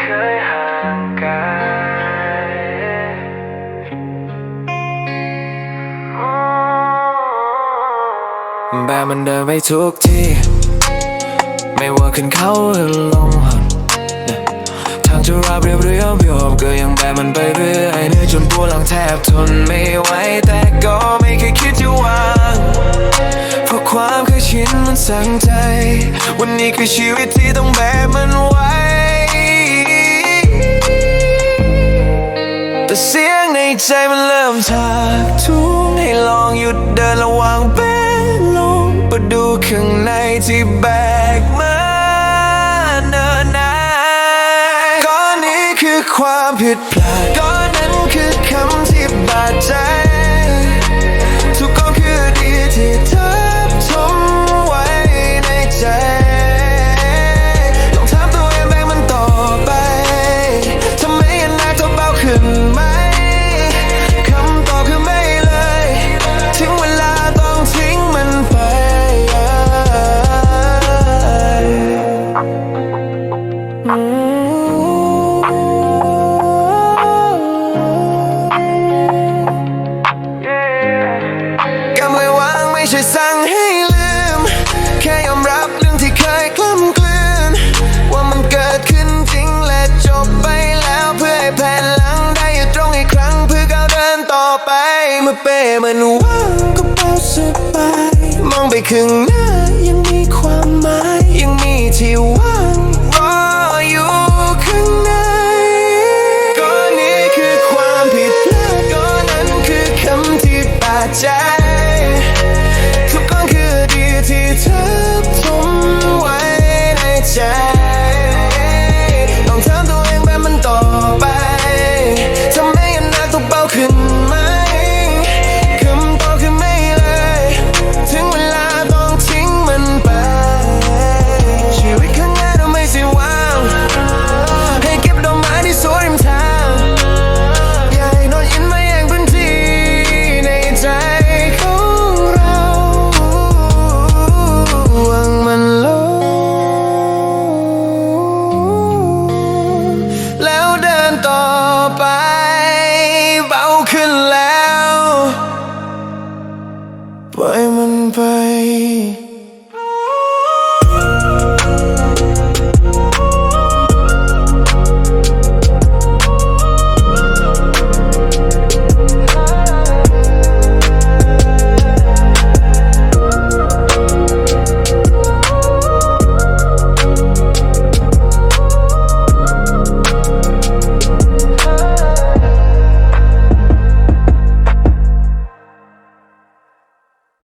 เคยห่างกันแบบมันเดินไปทุกที่ ไม่ว่าขึ้นเขาหรือลงหันทางจะราบเรียบเรียบโยบก็ยังแบบมันไปเรื่อยเหนื่อยจนปวดหลังแทบทนไม่ไหวแต่ก็ไม่เคยคิดจะวางเพราะความ นมันสั่งใจ วันนี้คือชีวิตที่ต้องแบกมันไว้ แต่เสียงในใจมันเริ่มทักทุงให้ลองหยุดเดินระว่างเบนลงมาดูข้างในที่แบกมาเนิ่นนานก้อนนี้คือความผิดพลาด กำเลยวางไม่ใช่สั่งให้ลืม แค่ยอมรับเรื่องที่เคยกล้มกลืน ว่ามันเกิดขึ้นจริงและจบไปแล้วเพื่อแผนหลังได้ยู่ตรงอีครั้งเพื่อเดินต่อไป เมื่อเป้มันว่างก็เบาสบาย มองไปครึ่งหน้ายังมีความหมาย ยังมีที่ว่าง yeah.